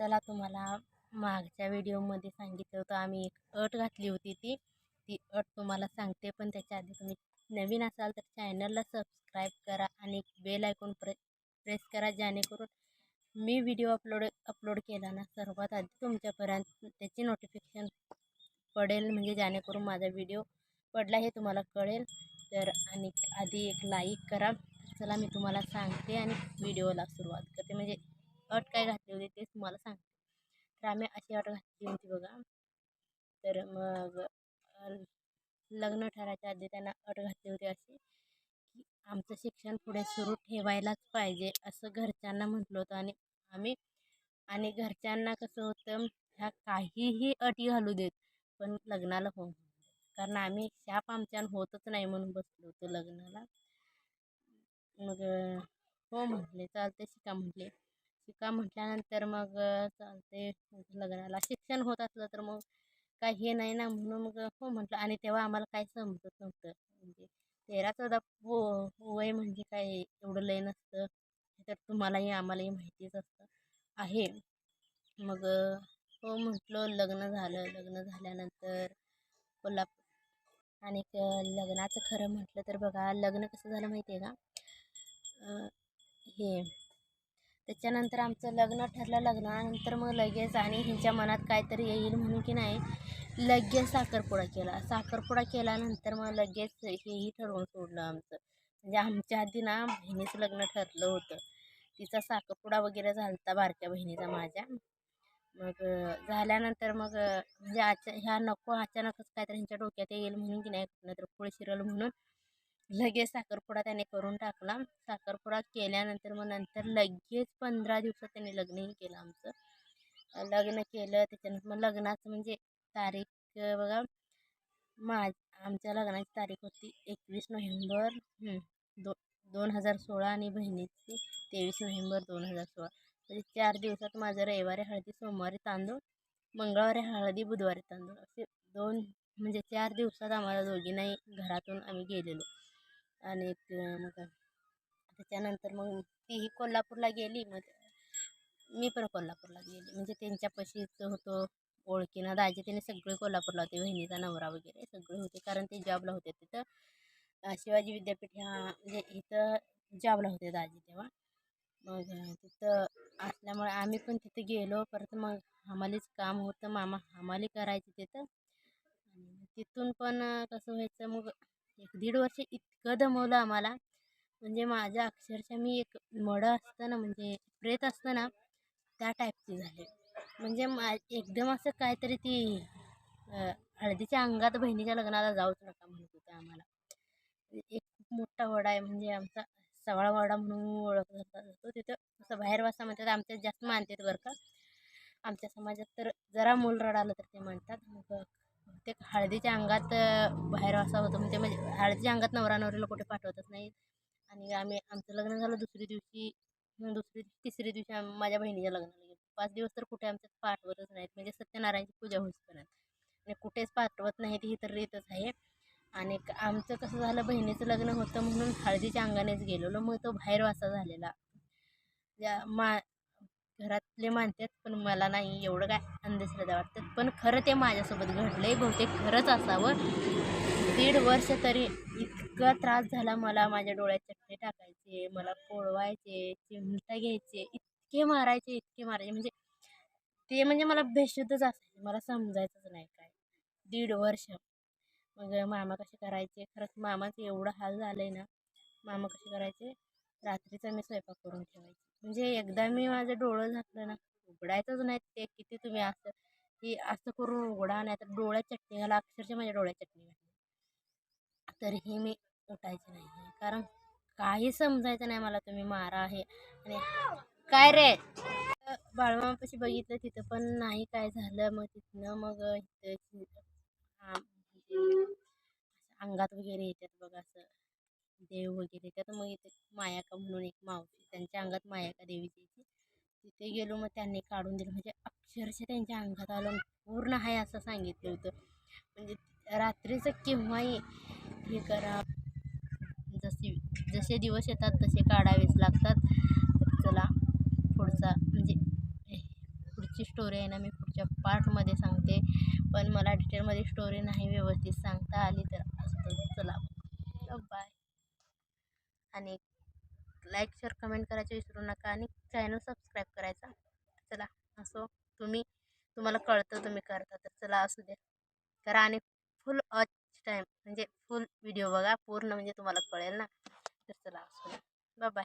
चला तुम्हाला मागच्या व्हिडिओमध्ये सांगितलं होतं. आम्ही एक अट घातली होती ती. ती अट तुम्हाला सांगते पण त्याच्या आधी तुम्ही नवीन असाल तर चॅनलला सबस्क्राईब करा आणि बेल आयकॉन प्रे प्रेस करा जेणेकरून मी व्हिडिओ अपलोड अपलोड केला ना सर्वात आधी तुमच्यापर्यंत त्याची नोटिफिकेशन पडेल. म्हणजे जेणेकरून माझा व्हिडिओ पडला हे तुम्हाला कळेल. तर आणि आधी एक लाईक करा. चला मी तुम्हाला सांगते आणि व्हिडिओला सुरुवात करते. म्हणजे अट काय घातली होती ते तुम्हाला सांगते. तर आम्ही अशी अट घातली होती बघा. तर मग लग्न ठरायच्या आधी त्यांना अट घातली होती अशी की आमचं शिक्षण पुढे सुरू ठेवायलाच पाहिजे असं घरच्यांना म्हटलं होतं. आणि आम्ही आणि घरच्यांना कसं होतं ह्या काहीही अटी घालू देत पण लग्नाला हो कारण आम्ही शाप आमच्यानं होतच नाही म्हणून बसलो होतो लग्नाला. मग हो म्हटले चालते शिका म्हटले शिका म्हटल्यानंतर मग चालते लग्नाला. शिक्षण होत असलं तर मग काय हे नाही ना म्हणून मग हो म्हटलं आणि तेव्हा आम्हाला काय समजत नव्हतं. म्हणजे तेरा चौदा हो वय म्हणजे काय एवढं लय नसतं. तर तुम्हालाही आम्हालाही माहितीच असतं. आहे. मग हो म्हटलं लग्न झालं. लग्न झाल्यानंतर कोल्हापूर आणि लग्नाचं खरं म्हटलं तर बघा लग्न कसं झालं माहिती आहे का हे त्याच्यानंतर आमचं लग्न ठरलं लग्नानंतर मग लगेच आणि ह्यांच्या मनात काहीतरी येईल म्हणून की नाही लगेच साखरपुडा केला. साखरपुडा केल्यानंतर मग लगेच हेही ठरवून सोडलं आमचं. म्हणजे आमच्या आधी ना बहिणीचं लग्न ठरलं होतं. तिचा साखरपुडा वगैरे झाला होता बारक्या बहिणीचा माझ्या. मग झाल्यानंतर मग म्हणजे अचा ह्या नको अचानकच काहीतरी ह्यांच्या डोक्यात येईल म्हणून की नाही नाहीतर पुढे शिरल म्हणून लगेच साखरपुडा त्याने करून टाकला. साखरपुडा केल्यानंतर मग नंतर लगेच पंधरा दिवसात त्याने लग्नही केलं आमचं. लग्न केलं त्याच्यानंतर मग लग्नाचं म्हणजे तारीख बघा. मा आमच्या लग्नाची तारीख होती एकवीस नोव्हेंबर दो दोन हजार सोळा आणि बहिणीची तेवीस नोव्हेंबर दोन हजार सोळा. म्हणजे चार दिवसात माझं रविवारी हळदी सोमवारी तांदूळ मंगळवारी हळदी बुधवारी तांदूळ. असे दोन म्हणजे चार दिवसात आम्हाला दोघींनाही घरातून आम्ही गेलेलो. आणि मग त्याच्यानंतर मग तीही कोल्हापूरला गेली मग मी पण कोल्हापूरला गेली. म्हणजे त्यांच्यापाशीच होतो ओळखीनं दाजी त्याने सगळे कोल्हापूरला होते बहिणीचा नवरा वगैरे सगळे होते कारण ते जॉबला होते तिथं. शिवाजी विद्यापीठ ह्या म्हणजे इथं जॉबला होते दाजी तेव्हा. मग तिथं असल्यामुळे आम्ही पण तिथं गेलो परत मग आम्हालाच काम होतं मामा आम्हाला करायचं तिथं. तिथून पण कसं व्हायचं मग एक दीड वर्ष इतकं दमवलं आम्हाला. म्हणजे माझ्या अक्षरशः मी एक मडं असतं ना म्हणजे प्रेत असतं ना त्या टाईपची झाले. म्हणजे मा एकदम असं काहीतरी ती हळदीच्या अंगात बहिणीच्या लग्नाला जाऊच नका म्हणत होत्या आम्हाला. एक खूप मोठा वडा आहे म्हणजे आमचा सवळा वडा म्हणून ओळखला जातो. तिथं असं बाहेर वासा म्हणतात आमच्यात जास्त मानतात बरं का. आमच्या समाजात तर जरा मूल रडालं तर ते म्हणतात. मग ते हळदीच्या अंगात बाहेर वासा होतो. म्हणजे म्हणजे हळदीच्या अंगात नवरा नवरीला कुठे पाठवतच नाही आणि आम्ही आमचं लग्न झालं दुसरी दिवशी. दुसरी तिसरी दिवशी आम्ही माझ्या बहिणीच्या लग्नाला गेलो. पाच दिवस तर कुठे आमच्यात पाठवतच नाहीत. म्हणजे सत्यनारायणची पूजा होईपर्यंत. आणि कुठेच पाठवत नाहीत ही तर रीतच आहे. आणि आमचं कसं झालं बहिणीचं लग्न होतं म्हणून हळदीच्या अंगानेच गेलेलो. मग तो बाहेर वासा झालेला. या मा घरातले मानतात पण मला नाही एवढं काय अंधश्रद्धा वाटतात पण खरं ते माझ्यासोबत घडलं आहे बहुतेक खरंच असावं. दीड वर्ष तरी इतका त्रास झाला मला माझ्या डोळ्यात चटणी टाकायचे मला पोळवायचे चिमटा घ्यायचे इतके मारायचे इतके मारायचे. म्हणजे ते म्हणजे मला बेशुद्धच असायचे मला समजायचंच नाही काय. दीड वर्ष. मग मामा कसे करायचे? खरंच मामाचं एवढं हाल झालं आहे ना मामा कसे करायचे? रात्रीचा मी स्वयंपाक करून ठेवायचे. म्हणजे एकदा मी माझं डोळं झाकलं ना उघडायचंच नाही ते किती तुम्ही असं की असं करून उघडा नाही तर डोळ्यात चटणी घाला अक्षरशः माझ्या डोळ्यात चटणी घातली तरीही मी उठायची नाही कारण काही समजायचं नाही मला तुम्ही मारा आहे आणि काय रे बाळमापाशी बघितलं तिथं पण नाही काय झालं मग तिथनं मग इथं अंगात वगैरे येतात बघा असं देव वगैरे. तर मग इथे मायाका म्हणून एक मावशी त्यांच्या अंगात मायाका देवीची यायची तिथे गेलो मग त्यांनी काढून दिलं. म्हणजे अक्षरशः त्यांच्या अंगात आलं पूर्ण आहे असं सांगितलं होतं. म्हणजे रात्रीचं केव्हाही हे करा. जसे जसे दिवस येतात तसे काढावेच लागतात. चला पुढचा म्हणजे पुढची पुढची स्टोरी आहे ना मी पुढच्या पार्टमध्ये सांगते पण मला डिटेलमध्ये स्टोरी नाही व्यवस्थित सांगता आली तर असं चला बाय आणि लाईक शेअर कमेंट करायचं विसरू नका आणि चॅनल सबस्क्राईब करायचा. चला असो तुम्ही तुम्हाला कळतं तुम्ही करता तर चला असू द्या करा आणि फुल अच टाईम म्हणजे फुल व्हिडिओ बघा पूर्ण म्हणजे तुम्हाला कळेल ना. तर चला असू द्या बाय